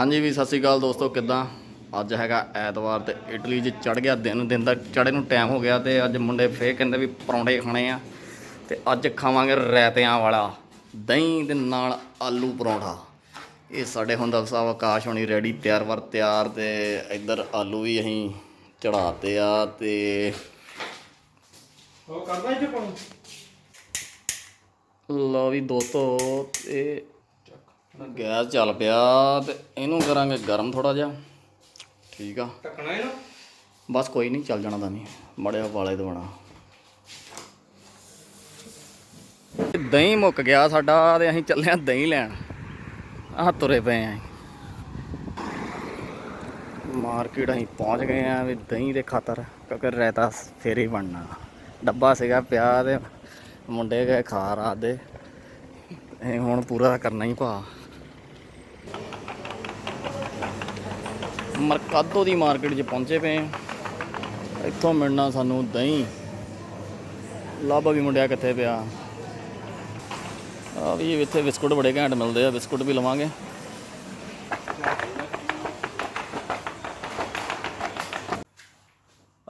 ਹਾਂਜੀ ਵੀ ਸਤਿ ਸ਼੍ਰੀ ਅਕਾਲ ਦੋਸਤੋ ਕਿੱਦਾਂ? ਅੱਜ ਹੈਗਾ ਐਤਵਾਰ ਤੇ ਇਟਲੀ 'ਚ ਚੜ ਗਿਆ ਦਿਨ ਦਿਨ ਦਾ ਚੜੇ ਨੂੰ ਟਾਈਮ ਹੋ ਗਿਆ ਤੇ ਅੱਜ ਮੁੰਡੇ ਫੇਰ ਕਹਿੰਦੇ ਵੀ ਪਰੌਂਠੇ ਖਾਣੇ ਆ ਤੇ ਅੱਜ ਖਾਵਾਂਗੇ ਰਾਇਤਿਆਂ ਵਾਲਾ ਦਹੀਂ ਦੇ ਨਾਲ ਆਲੂ ਪਰੌਂਠਾ। ਇਹ ਸਾਡੇ ਹੁੰਦਾ ਸਾਹਿਬ ਆਕਾਸ਼ ਹੋਣੀ ਰੈਡੀ ਤਿਆਰ ਵਰ ਤਿਆਰ ਤੇ ਇੱਧਰ ਆਲੂ ਵੀ ਅਸੀਂ ਚੜਾਤੇ ਆ ਤੇ ਉਹ ਕਰਦਾ ਇੱਥੇ ਪਾਉਂ ਲਓ ਵੀ ਦੋਸਤੋ ਇਹ ਗੈਸ ਚੱਲ ਪਿਆ ਤੇ ਇਹਨੂੰ ਕਰਾਂਗੇ ਗਰਮ ਥੋੜਾ ਜਿਹਾ। ਠੀਕ ਆ। ਟੱਕਣਾ ਇਹਨੂੰ? ਬਸ ਕੋਈ ਨਹੀਂ ਚੱਲ ਜਾਣਾ ਤਾਂ ਨਹੀਂ। ਮੜਿਆ ਵਾਲੇ ਦਵਾਣਾ ਦਹੀਂ ਮੁੱਕ ਗਿਆ ਸਾਡਾ ਤੇ ਅਸੀਂ ਚੱਲੇ ਆ ਦਹੀਂ ਲੈਣ। ਆਹ ਤੁਰੇ ਪਏ ਆ ਮਾਰਕੀਟ ਅਸੀਂ ਪਹੁੰਚ ਗਏ ਆ ਵੀ ਦਹੀਂ ਦੇ ਖਾਤਰ ਕਿਉਂਕਿ ਰਾਇਤਾ ਫੇਰ ਹੀ ਬਣਨਾ। ਡੱਬਾ ਸੀਗਾ ਪਿਆ ਤੇ ਮੁੰਡੇ ਗਏ ਖਾ ਰਾਤ ਦੇ ਇਹ ਹੁਣ ਪੂਰਾ ਕਰਨਾ ਹੀ ਭਾ। ਮਰਕਾਦੋ ਦੀ ਮਾਰਕੀਟ 'ਚ ਪਹੁੰਚੇ ਪਏ ਹਾਂ। ਇੱਥੋਂ ਮਿਲਣਾ ਸਾਨੂੰ ਦਹੀਂ। ਲੱਭ ਵੀ ਮੁੰਡਿਆ ਕਿੱਥੇ ਪਿਆ? ਆ ਵੀ ਇੱਥੇ ਬਿਸਕੁਟ ਬੜੇ ਘੈਂਟ ਮਿਲਦੇ ਆ, ਬਿਸਕੁਟ ਵੀ ਲਵਾਂਗੇ।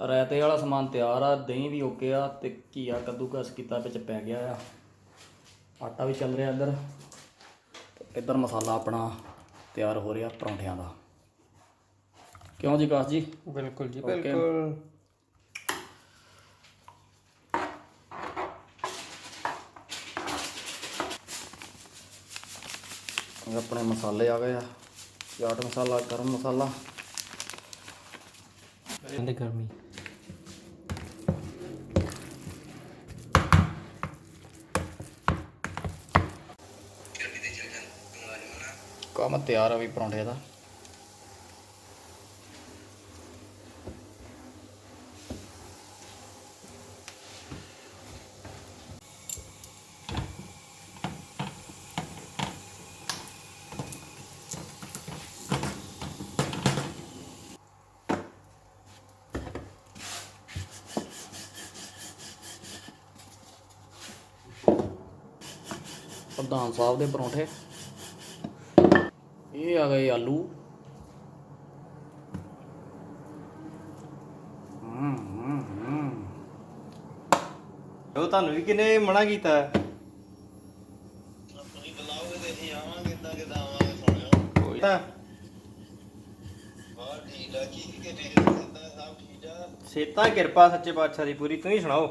ਰਾਇਤੇ ਵਾਲਾ ਸਮਾਨ ਤਿਆਰ ਆ, ਦਹੀਂ ਵੀ ਓਕੇ ਆ ਤੇ ਘੀਆ ਕੱਦੂਕਸ ਕੀਤਾ ਵਿੱਚ ਪੈ ਗਿਆ ਆ। ਆਟਾ ਵੀ ਚੱਲ ਰਿਹਾ ਇੱਧਰ। ਇੱਧਰ ਮਸਾਲਾ ਆਪਣਾ ਤਿਆਰ ਹੋ ਰਿਹਾ ਪਰੌਂਠਿਆਂ ਦਾ। ਕਿਉਂ ਜੀ ਕਾਸ਼ ਜੀ? ਬਿਲਕੁਲ ਜੀ Okay. ਬਿਲਕੁਲ। ਇਹ ਆਪਣੇ ਮਸਾਲੇ ਆ ਗਏ ਆ। ਚਾਟ ਮਸਾਲਾ ਗਰਮ ਮਸਾਲਾ। ਕਹਿੰਦੇ ਗਰਮੀ। ਕੰਮ ਤਿਆਰ ਆ ਵੀ ਪਰੌਂਠੇ ਦਾ। ਪ੍ਰਧਾਨ ਸਾਹਿਬ ਦੇ ਪਰੌਂਠੇ। ਇਹ ਆ ਗਏ ਆਲੂ। ਹਮ ਹਮ ਉਹ ਤੁਹਾਨੂੰ ਵੀ ਕਿਨੇ ਮਨਾ ਕੀਤਾ? ਹੈ? ਕੋਈ ਤਾਂ ਸੇਤਾ ਕਿਰਪਾ ਸੱਚੇ ਪਾਤਸ਼ਾਹ ਦੀ ਪੂਰੀ ਤੁਸੀਂ ਸੁਣਾਓ।